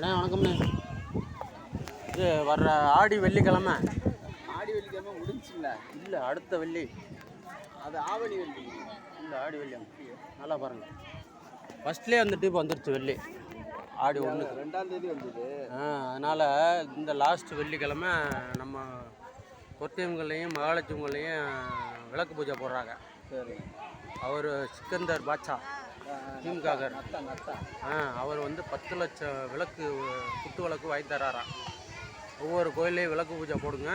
அண்ணே வணக்கம்ண்ணே. இது வர்ற ஆடி வெள்ளிக்கிழமை. ஆடி வெள்ளிக்கிழமை முடிஞ்சுங்களா இல்லை அடுத்த வெள்ளி. அது ஆவணி வெள்ளி. இல்லை ஆடி வெள்ளி நல்லா பாருங்க. ஃபஸ்ட்லேயே வந்துட்டு இப்போ வந்துருச்சு வெள்ளி. ஆடி ஒன்றுக்கு ரெண்டாம் தேதி வந்தது. ஆ அதனால் இந்த லாஸ்ட் வெள்ளிக்கிழமை நம்ம கொத்தியவங்களையும் மகாலட்சுமிகளையும் விளக்கு பூஜை போடுறாங்க. சரி அவர் சிக்கந்தர் பாட்சா திமுககார் ஆ அவர் வந்து பத்து லட்சம் விளக்கு குத்து விளக்கு வாங்கி தராராம் ஒவ்வொரு கோயிலையும் விளக்கு பூஜை போடுங்க.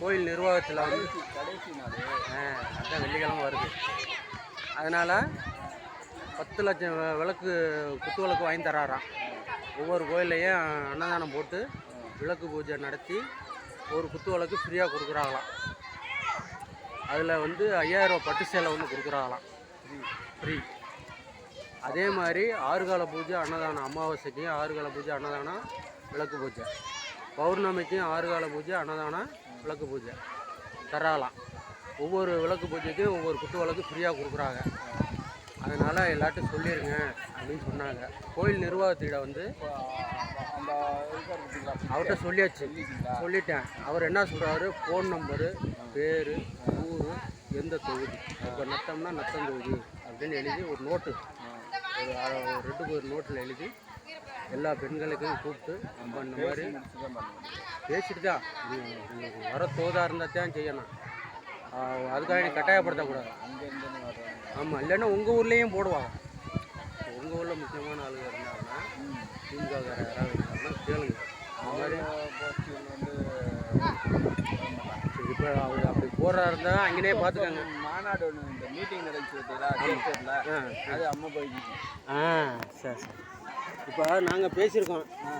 கோயில் நிர்வாகத்தில் வந்து கடைசி நாள் ஆ அதான் வெள்ளிக்கிழமை வருது. அதனால் பத்து லட்சம் விளக்கு குத்து விளக்கு வாங்கி தராராம் ஒவ்வொரு கோயிலையும் அன்னதானம் போட்டு விளக்கு பூஜை நடத்தி ஒரு குத்து விளக்கு ஃப்ரீயாக கொடுக்குறாங்களாம். அதில் வந்து ஐயாயிரம் பட்டு சேலை ஒன்று கொடுக்குறாங்களாம். ஃப்ரீ அதே மாதிரி ஆறுகால பூஜை அன்னதானம் அமாவாசைக்கும் ஆறுகால பூஜை அன்னதானம் விளக்கு பூஜை. பௌர்ணமிக்கும் ஆறுகால பூஜை அன்னதானம் விளக்கு பூஜை. தராலாம். ஒவ்வொரு விளக்கு பூஜைக்கும் ஒவ்வொரு குத்து விளக்கு ஃப்ரீயாக கொடுக்குறாங்க. அதனால் எல்லாட்டும் சொல்லிடுங்க அப்படின்னு சொன்னாங்க. கோயில் நிர்வாகத்திடம் வந்து அவர்கிட்ட சொல்லியாச்சு. சொல்லிட்டேன். அவர் என்ன சொல்கிறாரு ஃபோன் நம்பரு பேர் ஊர் எந்த தொகுதி? இப்போ நத்தம்னா நத்தம் தொகுதி அப்படின்னு எழுதி ஒரு நோட்டு ஒரு ஒரு ரெண்டு பேர் நோட்டில் எழுதி எல்லா பெண்களுக்கும் கூப்பிட்டு நம்ம இந்த மாதிரி பேசிட்டு தான். உங்களுக்கு வர தோதா இருந்தால் தான் செய்யணும். அதுக்காக நீ கட்டாயப்படுத்தக்கூடாது. ஆமாம் இல்லைன்னா உங்கள் ஊர்லேயும் போடுவாங்க. உங்கள் ஊரில் முக்கியமான ஆளுங்க இருந்தாங்கன்னா திமுக யாராவது இருந்தாங்கன்னா கேளுங்க. அந்த மாதிரி வந்து இப்போ அவர் அப்படி போடுறா இருந்தால் அங்கேயே பார்த்துக்கோங்க. மாநாடு ஒன்று இந்த மீட்டிங் நடந்துச்சு பார்த்தீங்களா? அது அம்மா போய்க்கு ஆ சரி சரி. இப்போ நாங்கள் பேசியிருக்கோம். ஆ.